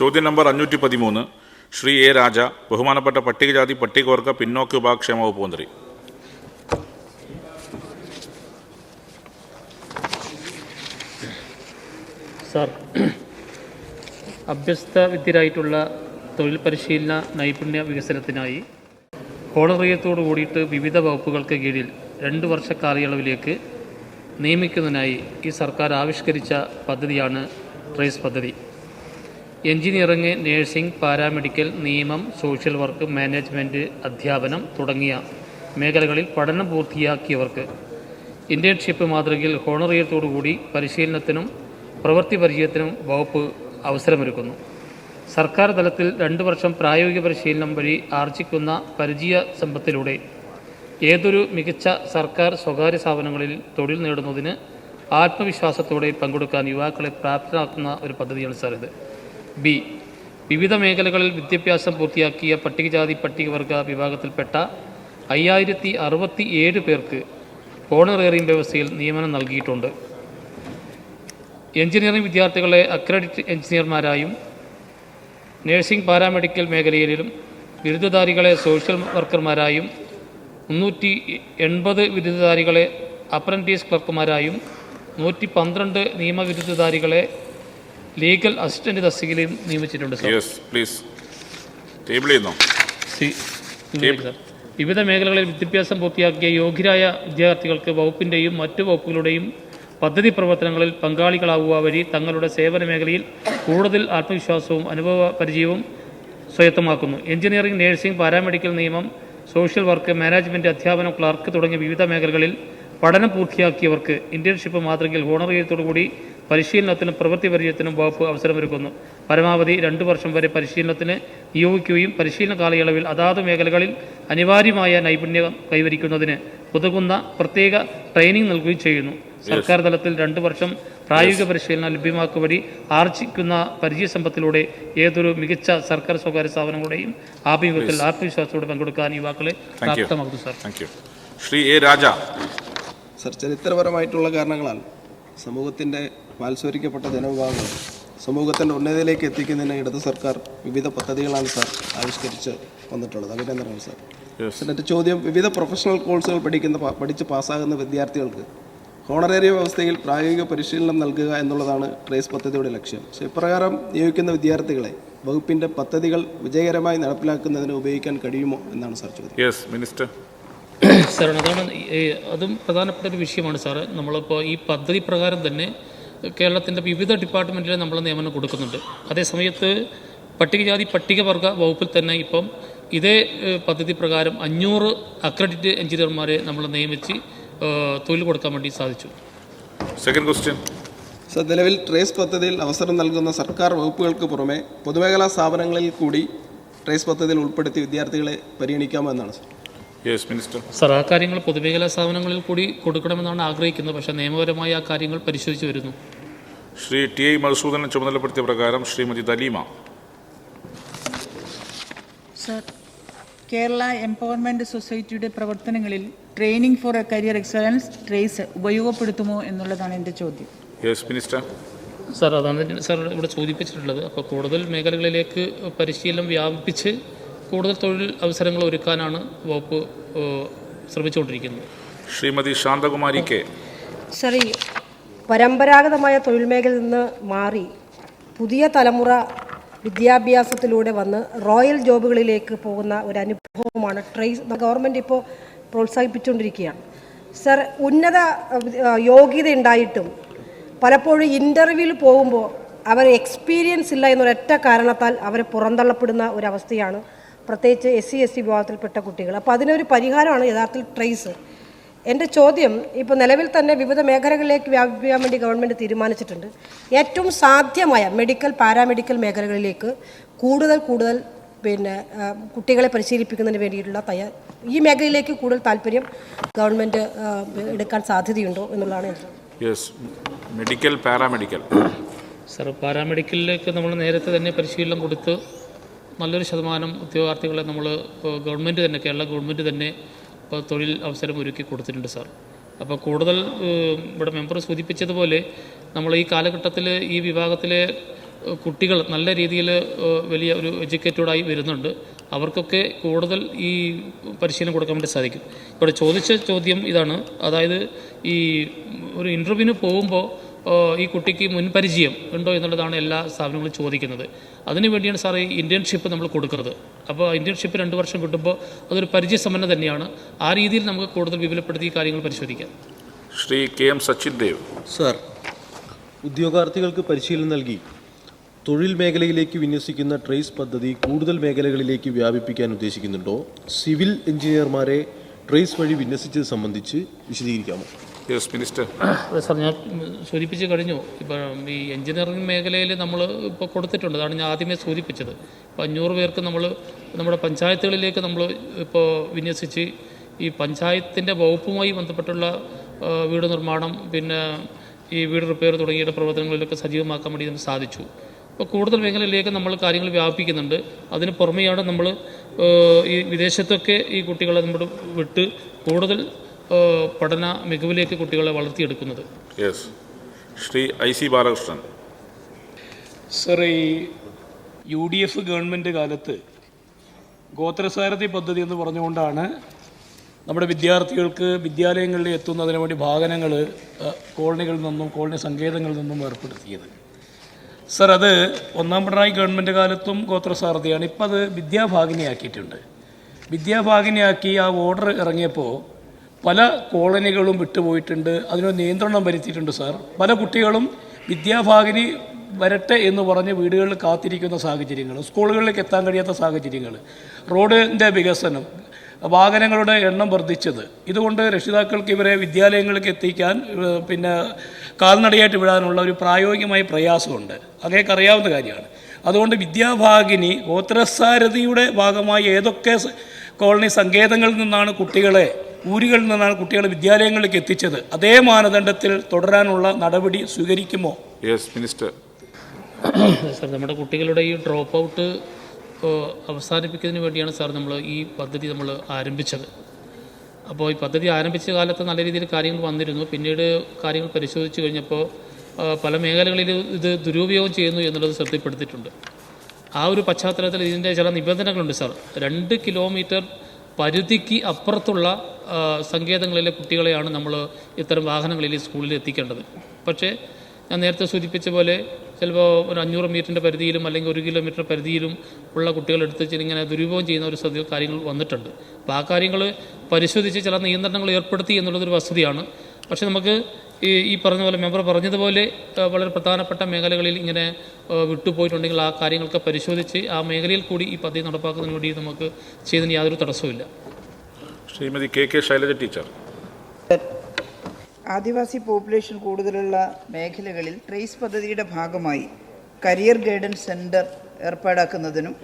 ചോദ്യം നമ്പർ അഞ്ഞൂറ്റി പതിമൂന്ന് ശ്രീ എ രാജ ബഹുമാനപ്പെട്ട പട്ടികജാതി പട്ടികവർഗ പിന്നോക്ക വിഭാഗക്ഷേമ വകുപ്പ് മന്ത്രി. സാർ അഭ്യസ്ത വിദ്യരായിട്ടുള്ള തൊഴിൽ പരിശീലന നൈപുണ്യ വികസനത്തിനായി ഹോണറിയത്തോടു കൂടിയിട്ട് വിവിധ വകുപ്പുകൾക്ക് കീഴിൽ രണ്ട് വർഷ കാലയളവിലേക്ക് നിയമിക്കുന്നതിനായി ഈ സർക്കാർ ആവിഷ്കരിച്ച പദ്ധതിയാണ് ട്രേസ് പദ്ധതി. എഞ്ചിനീയറിംഗ് നേഴ്സിംഗ് പാരാമെഡിക്കൽ നിയമം സോഷ്യൽ വർക്ക് മാനേജ്മെന്റ് അധ്യാപനം തുടങ്ങിയ മേഖലകളിൽ പഠനം പൂർത്തിയാക്കിയവർക്ക് ഇന്റേൺഷിപ്പ് മാതൃകയിൽ ഹോണറിയത്തോടുകൂടി പരിശീലനത്തിനും പ്രവൃത്തി പരിചയത്തിനും വകുപ്പ് അവസരമൊരുക്കുന്നു. സർക്കാർ തലത്തിൽ രണ്ട് വർഷം പ്രായോഗിക പരിശീലനം വഴി ആർജിക്കുന്ന പരിചയ സമ്പത്തിലൂടെ ഏതൊരു മികച്ച സർക്കാർ സ്വകാര്യ സ്ഥാപനങ്ങളിൽ തൊഴിൽ നേടുന്നതിന് ആത്മവിശ്വാസത്തോടെ പങ്കെടുക്കാൻ യുവാക്കളെ പ്രാപ്തരാക്കുന്ന ഒരു പദ്ധതിയാണ് സാർ ഇത്. ബി. വിവിധ മേഖലകളിൽ വിദ്യാഭ്യാസം പൂർത്തിയാക്കിയ പട്ടികജാതി പട്ടികവർഗ വിഭാഗത്തിൽപ്പെട്ട അയ്യായിരത്തി അറുപത്തി ഏഴ് പേർക്ക് ഓണറേറിയം വ്യവസ്ഥയിൽ നിയമനം നൽകിയിട്ടുണ്ട്. എഞ്ചിനീയറിംഗ് വിദ്യാർത്ഥികളെ അക്രഡിറ്റ് എഞ്ചിനീയർമാരായും നഴ്സിംഗ് പാരാമെഡിക്കൽ മേഖലയിലും ബിരുദധാരികളെ സോഷ്യൽ വർക്കർമാരായും മുന്നൂറ്റി എൺപത് ബിരുദധാരികളെ അപ്രന്റീസ് ക്ലർക്കുമാരായും നൂറ്റി പന്ത്രണ്ട് നിയമബിരുദധാരികളെ ലീഗൽ അസിസ്റ്റന്റ് തസ്തികയിലും നിയമിച്ചിട്ടുണ്ട് സാർ. യെസ് പ്ലീസ് ടേബിൾ ചെയ്യുന്നോ? സി വിവിധ മേഖലകളിൽ വിദ്യാഭ്യാസം പൂർത്തിയാക്കിയ യോഗ്യരായ വിദ്യാർത്ഥികൾക്ക് വകുപ്പിന്റെയും മറ്റു വകുപ്പുകളുടെയും പദ്ധതി പ്രവർത്തനങ്ങളിൽ പങ്കാളികളാവുക വഴി തങ്ങളുടെ സേവന മേഖലയിൽ കൂടുതൽ ആത്മവിശ്വാസവും അനുഭവ പരിചയവും സ്വായത്തമാക്കുന്നു. എഞ്ചിനീയറിംഗ് നഴ്സിംഗ് പാരാമെഡിക്കൽ നിയമം സോഷ്യൽ വർക്ക് മാനേജ്മെന്റ് അധ്യാപനം ക്ലർക്ക് തുടങ്ങിയ വിവിധ മേഖലകളിൽ പഠനം പൂർത്തിയാക്കിയവർക്ക് ഇന്റേൺഷിപ്പ് മാതൃകയിൽ ഹോണറിയത്തോടുകൂടി പരിശീലനത്തിനും പ്രവൃത്തി പരിചയത്തിനും വകുപ്പ് അവസരമൊരുക്കുന്നു. പരമാവധി രണ്ട് വർഷം വരെ പരിശീലനത്തിന് നിയോഗിക്കുകയും പരിശീലന കാലയളവിൽ അതാത് മേഖലകളിൽ അനിവാര്യമായ നൈപുണ്യം കൈവരിക്കുന്നതിന് ഉതകുന്ന പ്രത്യേക ട്രെയിനിങ് നൽകുകയും ചെയ്യുന്നു. സർക്കാർ തലത്തിൽ രണ്ട് വർഷം പ്രായോഗിക പരിശീലനം ലഭ്യമാക്കുക വഴി ആർജിക്കുന്ന പരിചയസമ്പത്തിലൂടെ ഏതൊരു മികച്ച സർക്കാർ സ്വകാര്യ സ്ഥാപനങ്ങളുടെയും ആഭിമുഖ്യത്തിൽ ആത്മവിശ്വാസത്തോടെ പങ്കെടുക്കാൻ യുവാക്കളെ. പ്രാപ്തമാക്കുന്നു sir Shri A Raja. Sir ചരിത്രപരമായിട്ടുള്ള കാരണങ്ങളാൽ സമൂഹത്തിന്റെ മാത്സരിക്കപ്പെട്ട ജനവിഭാഗങ്ങൾ സമൂഹത്തിന്റെ ഉന്നതിയിലേക്ക് എത്തിക്കുന്നതിന് ഇടത് സർക്കാർ വിവിധ പദ്ധതികളാണ് സാർ ആവിഷ്കരിച്ച് വന്നിട്ടുള്ളത്. അഭിനന്ദനങ്ങൾ സാർ. എന്നിട്ട് ചോദ്യം വിവിധ പ്രൊഫഷണൽ കോഴ്സുകൾ പഠിക്കുന്ന പഠിച്ച് പാസ്സാകുന്ന വിദ്യാർത്ഥികൾക്ക് ഹോണറേറിയ വ്യവസ്ഥയിൽ പ്രായോഗിക പരിശീലനം നൽകുക എന്നുള്ളതാണ് ട്രേസ് പദ്ധതിയുടെ ലക്ഷ്യം. പക്ഷേ ഇപ്രകാരം നിയോഗിക്കുന്ന വിദ്യാർത്ഥികളെ വകുപ്പിന്റെ പദ്ധതികൾ വിജയകരമായി നടപ്പിലാക്കുന്നതിന് ഉപയോഗിക്കാൻ കഴിയുമോ എന്നാണ് സാർ ചോദ്യം. യെസ് മിനിസ്റ്റർ സാർ അതാണ് അതും പ്രധാനപ്പെട്ട ഒരു വിഷയമാണ് സാറ്. നമ്മളിപ്പോൾ ഈ പദ്ധതി പ്രകാരം തന്നെ കേരളത്തിന്റെ വിവിധ ഡിപ്പാർട്ട്മെന്റിൽ നമ്മൾ നിയമനം കൊടുക്കുന്നുണ്ട്. അതേസമയത്ത് പട്ടികജാതി പട്ടികവർഗ വകുപ്പിൽ തന്നെ ഇപ്പം ഇതേ പദ്ധതി പ്രകാരം അഞ്ഞൂറ് അക്രഡിറ്റ് എഞ്ചിനീയർമാരെ നമ്മൾ നിയമിച്ച് തൊഴിൽ കൊടുക്കാൻ വേണ്ടി സാധിച്ചു. സെക്കൻഡ് ക്വസ്റ്റ്യൻ സർ നിലവിൽ ട്രേസ് പദ്ധതിയിൽ അവസരം നൽകുന്ന സർക്കാർ വകുപ്പുകൾക്ക് പുറമെ പൊതുമേഖലാ സ്ഥാപനങ്ങളിൽ കൂടി ട്രേസ് പദ്ധതിയിൽ ഉൾപ്പെടുത്തി വിദ്യാർത്ഥികളെ പരിഗണിക്കാമോ എന്നാണ് സർ? യെസ് മിനിസ്റ്റർ സാർ ആ കാര്യങ്ങൾ പൊതുമേഖലാ സ്ഥാപനങ്ങളിൽ കൂടി കൊടുക്കണമെന്നാണ് ആഗ്രഹിക്കുന്നത്. പക്ഷെ നിയമപരമായി ആ കാര്യങ്ങൾ പരിശോധിച്ച് വരുന്നു. ശ്രീ ടി ഐ മധുസൂദനെ ചുമതലപ്പെടുത്തിയ പ്രകാരം ശ്രീമതി ദലീമ. സർ കേരള എംപവർമെന്റ് സൊസൈറ്റിയുടെ പ്രവർത്തനങ്ങളിൽ training for a career excellence TRACE ഉപയോഗപ്പെടുത്തുമോ എന്നുള്ളതാണ് എന്റെ ചോദ്യം. യെസ് മിനിസ്റ്റർ സാർ അതാണ് സർ ഇവിടെ സൂചിപ്പിച്ചിട്ടുള്ളത്. അപ്പോൾ കൂടുതൽ മേഖലകളിലേക്ക് പരിശീലനം വ്യാപിപ്പിച്ച് കൂടുതൽ തൊഴിൽ അവസരങ്ങൾ ഒരുക്കാനാണ് വകുപ്പ് ശ്രമിച്ചുകൊണ്ടിരിക്കുന്നത്. ശ്രീമതി ശാന്തകുമാരി കെ. സർ ഈ പരമ്പരാഗതമായ തൊഴിൽ മേഖലയിൽ നിന്ന് മാറി പുതിയ തലമുറ വിദ്യാഭ്യാസത്തിലൂടെ വന്ന് റോയൽ ജോബുകളിലേക്ക് പോകുന്ന ഒരു അനുഭവമാണ് ട്രേസ് ഗവൺമെന്റ് ഇപ്പോൾ പ്രോത്സാഹിപ്പിച്ചുകൊണ്ടിരിക്കുകയാണ്. സർ ഉന്നത യോഗ്യത ഉണ്ടായിട്ടും പലപ്പോഴും ഇന്റർവ്യൂവിൽ പോകുമ്പോൾ അവർ എക്സ്പീരിയൻസ് ഇല്ല എന്നൊരൊറ്റ കാരണത്താൽ അവർ പുറന്തള്ളപ്പെടുന്ന ഒരവസ്ഥയാണ് പ്രത്യേകിച്ച് എസ് സി എസ് ടി വിഭാഗത്തിൽപ്പെട്ട കുട്ടികൾ. അപ്പോൾ അതിനൊരു പരിഹാരമാണ് യഥാർത്ഥത്തിൽ ട്രേസ് എന്റെ ചോദ്യം ഇപ്പോൾ നിലവിൽ തന്നെ വിവിധ മേഖലകളിലേക്ക് വ്യാപിപ്പിക്കാൻ വേണ്ടി ഗവൺമെന്റ് തീരുമാനിച്ചിട്ടുണ്ട്. ഏറ്റവും സാധ്യമായ മെഡിക്കൽ പാരാമെഡിക്കൽ മേഖലകളിലേക്ക് കൂടുതൽ കൂടുതൽ പിന്നെ കുട്ടികളെ പരിശീലിപ്പിക്കുന്നതിന് വേണ്ടിയിട്ടുള്ള തയ്യാർ ഈ മേഖലയിലേക്ക് കൂടുതൽ താല്പര്യം ഗവൺമെന്റ് എടുക്കാൻ സാധ്യതയുണ്ടോ എന്നുള്ളതാണ് എന്റെ യെസ് മെഡിക്കൽ പാരാമെഡിക്കൽ സർ പാരാമെഡിക്കലിലേക്ക് നമ്മൾ നേരത്തെ തന്നെ പരിശീലനം കൊടുത്ത് നല്ലൊരു ശതമാനം ഉദ്യോഗാർത്ഥികളെ നമ്മൾ ഗവൺമെന്റ് തന്നെ കേരള ഗവൺമെന്റ് തന്നെ ഇപ്പോൾ തൊഴിൽ അവസരം ഒരുക്കി കൊടുത്തിട്ടുണ്ട് സാർ. അപ്പോൾ കൂടുതൽ ഇവിടെ മെമ്പർ സൂചിപ്പിച്ചതുപോലെ നമ്മൾ ഈ കാലഘട്ടത്തിൽ ഈ വിഭാഗത്തിലെ കുട്ടികൾ നല്ല രീതിയിൽ വലിയ ഒരു എഡ്യൂക്കേറ്റഡായി വരുന്നുണ്ട്. അവർക്കൊക്കെ കൂടുതൽ ഈ പരിശീലനം കൊടുക്കാൻ വേണ്ടി സാധിക്കും. ഇവിടെ ചോദിച്ച ചോദ്യം ഇതാണ്. അതായത് ഈ ഒരു ഇന്റർവ്യൂവിന് പോകുമ്പോൾ ഈ കുട്ടിക്ക് മുൻപരിചയം ഉണ്ടോ എന്നുള്ളതാണ് എല്ലാ സ്ഥാപനങ്ങളും ചോദിക്കുന്നത്. അതിനു വേണ്ടിയാണ് സാർ ഈ ഇന്റേൺഷിപ്പ് നമ്മൾ കൊടുക്കുന്നത്. അപ്പോൾ ഇന്റേൺഷിപ്പ് രണ്ട് വർഷം കിട്ടുമ്പോൾ അതൊരു പരിചയസമ്പന്നം തന്നെയാണ്. ആ രീതിയിൽ നമുക്ക് കൂടുതൽ വിപുലപ്പെടുത്തി ഈ കാര്യങ്ങൾ പരിശോധിക്കാം. Shri K M Sachin Dev. Sir ഉദ്യോഗാർത്ഥികൾക്ക് പരിശീലനം നൽകി തൊഴിൽ മേഖലയിലേക്ക് വിന്യസിക്കുന്ന ട്രേസ് പദ്ധതി കൂടുതൽ മേഖലകളിലേക്ക് വ്യാപിപ്പിക്കാൻ ഉദ്ദേശിക്കുന്നുണ്ടോ? സിവിൽ എഞ്ചിനീയർമാരെ ട്രേസ് വഴി വിന്യസിച്ചത് സംബന്ധിച്ച് വിശദീകരിക്കാമോ? യെസ് മിനിസ്റ്റർ അതെ സാർ ഞാൻ സൂചിപ്പിച്ച് കഴിഞ്ഞു. ഇപ്പം ഈ എഞ്ചിനീയറിംഗ് മേഖലയിൽ നമ്മൾ ഇപ്പോൾ കൊടുത്തിട്ടുണ്ട്. അതാണ് ഞാൻ ആദ്യമേ സൂചിപ്പിച്ചത്. ഇപ്പോൾ അഞ്ഞൂറ് പേർക്ക് നമ്മൾ നമ്മുടെ പഞ്ചായത്തുകളിലേക്ക് നമ്മൾ ഇപ്പോൾ വിന്യസിച്ച് ഈ പഞ്ചായത്തിന്റെ വകുപ്പുമായി ബന്ധപ്പെട്ടുള്ള വീട് നിർമ്മാണം പിന്നെ ഈ വീട് റിപ്പയർ തുടങ്ങിയ പ്രവർത്തനങ്ങളിലൊക്കെ സജീവമാക്കാൻ വേണ്ടി നമുക്ക് സാധിച്ചു. ഇപ്പോൾ കൂടുതൽ മേഖലയിലേക്ക് നമ്മൾ കാര്യങ്ങൾ വ്യാപിപ്പിക്കുന്നുണ്ട്. അതിന് പുറമെയാണ് നമ്മൾ ഈ വിദേശത്തൊക്കെ ഈ കുട്ടികളെ നമ്മൾ വിട്ട് കൂടുതൽ പഠന മികവിലേക്ക് കുട്ടികളെ വളർത്തിയെടുക്കുന്നത്. Yes Shri I C Balakrishnan. Sir ഈ യു ഡി എഫ് ഗവൺമെന്റ് കാലത്ത് ഗോത്രസാരഥി പദ്ധതി എന്ന് പറഞ്ഞുകൊണ്ടാണ് നമ്മുടെ വിദ്യാർത്ഥികൾക്ക് വിദ്യാലയങ്ങളിൽ എത്തുന്നതിന് വേണ്ടി വാഹനങ്ങൾ കോളനികളിൽ നിന്നും കോളനി സങ്കേതങ്ങളിൽ നിന്നും ഏർപ്പെടുത്തിയത് സർ അത് ഒന്നാം പിണറായി ഗവൺമെന്റ് കാലത്തും ഗോത്രസാരഥിയാണ് ഇപ്പം അത് വിദ്യാഭാഗിനിയാക്കിയിട്ടുണ്ട്. വിദ്യാഭാഗിനിയാക്കി ആ ഓർഡർ ഇറങ്ങിയപ്പോൾ പല കോളനികളും വിട്ടുപോയിട്ടുണ്ട്. അതിനൊരു നിയന്ത്രണം വരുത്തിയിട്ടുണ്ട് സാർ. പല കുട്ടികളും വിദ്യാഭാഗിനി വരട്ടെ എന്ന് പറഞ്ഞ് വീടുകളിൽ കാത്തിരിക്കുന്ന സാഹചര്യങ്ങൾ സ്കൂളുകളിലേക്ക് എത്താൻ കഴിയാത്ത സാഹചര്യങ്ങൾ റോഡിന്റെ വികസനം വാഹനങ്ങളുടെ എണ്ണം വർദ്ധിച്ചത്. ഇതുകൊണ്ട് രക്ഷിതാക്കൾക്ക് ഇവരെ വിദ്യാലയങ്ങളിലേക്ക് എത്തിക്കാൻ പിന്നെ കാൽനടയായിട്ട് വിടാനുള്ള ഒരു പ്രായോഗികമായ പ്രയാസമുണ്ട്. അങ്ങനെയൊക്കെ അറിയാവുന്ന കാര്യമാണ്. അതുകൊണ്ട് വിദ്യാഭാഗിനി ഗോത്രസാരഥിയുടെ ഭാഗമായി ഏതൊക്കെ കോളനി സങ്കേതങ്ങളിൽ നിന്നാണ് കുട്ടികളെ ഊരുകളിൽ നിന്നാണ് കുട്ടികളെ വിദ്യാലയങ്ങളിലേക്ക് എത്തിച്ചത്? അതേ മാനദണ്ഡത്തിൽ തുടരാനുള്ള നടപടി സ്വീകരിക്കുമോ? യെസ് മിനിസ്റ്റർ സാർ നമ്മുടെ കുട്ടികളുടെ ഈ ഡ്രോപ്പ് ഔട്ട് അവസാനിപ്പിക്കുന്നതിന് വേണ്ടിയാണ് സാർ നമ്മൾ ഈ പദ്ധതി നമ്മൾ ആരംഭിച്ചത്. അപ്പോൾ ഈ പദ്ധതി ആരംഭിച്ച കാലത്ത് നല്ല രീതിയിൽ കാര്യങ്ങൾ വന്നിരുന്നു. പിന്നീട് കാര്യങ്ങൾ പരിശോധിച്ച് കഴിഞ്ഞപ്പോൾ പല മേഖലകളിൽ ഇത് ദുരുപയോഗം ചെയ്യുന്നു എന്നുള്ളത് ശ്രദ്ധപ്പെടുത്തിയിട്ടുണ്ട് ആ ഒരു പശ്ചാത്തലത്തിൽ ഇതിന്റെ ചില നിബന്ധനകളുണ്ട് സാർ. രണ്ട് കിലോമീറ്റർ പരിധിക്ക് അപ്പുറത്തുള്ള സങ്കേതങ്ങളിലെ കുട്ടികളെയാണ് നമ്മൾ ഇത്തരം വാഹനങ്ങളിൽ സ്കൂളിൽ എത്തിക്കേണ്ടത്. പക്ഷേ ഞാൻ നേരത്തെ സൂചിപ്പിച്ച പോലെ ചിലപ്പോൾ ഒരു അഞ്ഞൂറ് മീറ്ററിന്റെ പരിധിയിലും അല്ലെങ്കിൽ ഒരു കിലോമീറ്റർ പരിധിയിലും ഉള്ള കുട്ടികളെടുത്ത് ഇങ്ങനെ ദുരുപയോഗം ചെയ്യുന്ന ഒരു സ്ഥിതി കാര്യങ്ങൾ വന്നിട്ടുണ്ട്. അപ്പോൾ ആ കാര്യങ്ങൾ പരിശോധിച്ച് ചില നിയന്ത്രണങ്ങൾ ഏർപ്പെടുത്തി എന്നുള്ളതൊരു വസ്തുതയാണ് പക്ഷേ നമുക്ക് ഈ ഈ പറഞ്ഞ പോലെ മെമ്പർ പറഞ്ഞതുപോലെ വളരെ പ്രധാനപ്പെട്ട മേഖലകളിൽ ഇങ്ങനെ വിട്ടുപോയിട്ടുണ്ടെങ്കിൽ ആ കാര്യങ്ങളൊക്കെ പരിശോധിച്ച് ആ മേഖലയിൽ കൂടി ഈ പദ്ധതി നടപ്പാക്കുന്നതിന് വേണ്ടി നമുക്ക് ചെയ്തതിന് യാതൊരു തടസ്സവുമില്ല. Shrimati K K Shailaja teacher. ആദിവാസി പോപ്പുലേഷൻ കൂടുതലുള്ള മേഖലകളിൽ ട്രേസ് പദ്ധതിയുടെ ഭാഗമായി കരിയർ ഗൈഡൻസ് സെന്റർ ഏർപ്പാടാക്കുന്നതിനും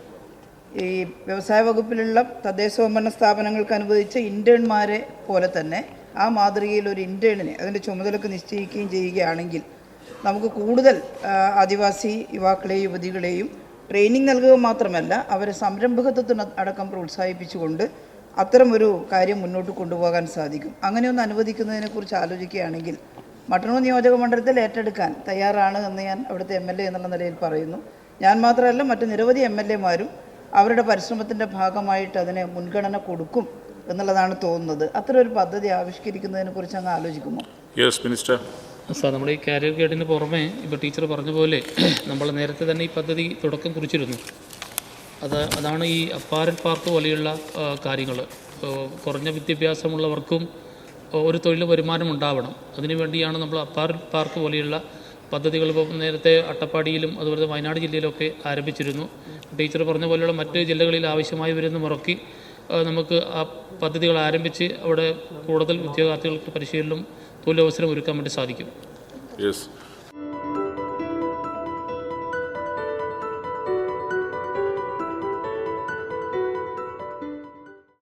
ഈ വ്യവസായ വകുപ്പിലുള്ള തദ്ദേശ സ്വയംഭരണ സ്ഥാപനങ്ങൾക്ക് അനുവദിച്ച ഇന്റേൺമാരെ പോലെ തന്നെ ആ മാതൃകയിൽ ഒരു ഇന്റേണിനെ അതിന്റെ ചുമതലക്ക് നിശ്ചയിക്കുകയും ചെയ്യുകയാണെങ്കിൽ നമുക്ക് കൂടുതൽ ആദിവാസി യുവാക്കളെയും യുവതികളെയും ട്രെയിനിങ് നൽകുക മാത്രമല്ല അവരെ സംരംഭകത്വത്തിന് അടക്കം പ്രോത്സാഹിപ്പിച്ചുകൊണ്ട് അത്തരമൊരു കാര്യം മുന്നോട്ട് കൊണ്ടുപോകാൻ സാധിക്കും. അങ്ങനെയൊന്ന് അനുവദിക്കുന്നതിനെക്കുറിച്ച് ആലോചിക്കുകയാണെങ്കിൽ മട്ടന്നൂർ നിയോജക മണ്ഡലത്തിൽ ഏറ്റെടുക്കാൻ തയ്യാറാണ് എന്ന് ഞാൻ അവിടുത്തെ എം എൽ എ എന്നുള്ള നിലയിൽ പറയുന്നു. ഞാൻ മാത്രമല്ല മറ്റ് നിരവധി എം എൽ എമാരും അവരുടെ പരിശ്രമത്തിന്റെ ഭാഗമായിട്ട് അതിനെ മുൻഗണന കൊടുക്കും എന്നുള്ളതാണ് തോന്നുന്നത്. അത്ര ഒരു പദ്ധതി ആവിഷ്കരിക്കുന്നതിനെക്കുറിച്ച് അങ്ങ് ആലോചിക്കുമോ? യെസ് മിനിസ്റ്റർ സാർ നമ്മുടെ ഈ കാരിയർ ഗൈഡിന് പുറമെ ഇപ്പോൾ ടീച്ചർ പറഞ്ഞ പോലെ നമ്മൾ നേരത്തെ തന്നെ ഈ പദ്ധതി തുടക്കം കുറിച്ചിരുന്നു. അത് അതാണ് ഈ അപ്പാരൽ പാർക്ക് പോലെയുള്ള കാര്യങ്ങൾ കുറഞ്ഞ വിദ്യാഭ്യാസമുള്ളവർക്കും ഒരു തൊഴിൽ വരുമാനം ഉണ്ടാവണം. അതിനുവേണ്ടിയാണ് നമ്മൾ അപ്പാരൽ പാർക്ക് പോലെയുള്ള പദ്ധതികൾ ഇപ്പോൾ നേരത്തെ അട്ടപ്പാടിയിലും അതുപോലെ വയനാട് ജില്ലയിലൊക്കെ ആരംഭിച്ചിരുന്നു. ടീച്ചർ പറഞ്ഞ പോലെയുള്ള മറ്റ് ജില്ലകളിൽ ആവശ്യമായി വരുന്ന മുറക്കി നമുക്ക് ആ പദ്ധതികൾ ആരംഭിച്ച് അവിടെ കൂടുതൽ ഉദ്യോഗാർത്ഥികൾക്ക് പരിശീലനം തൊഴിലവസരം ഒരുക്കാൻ വേണ്ടി സാധിക്കും.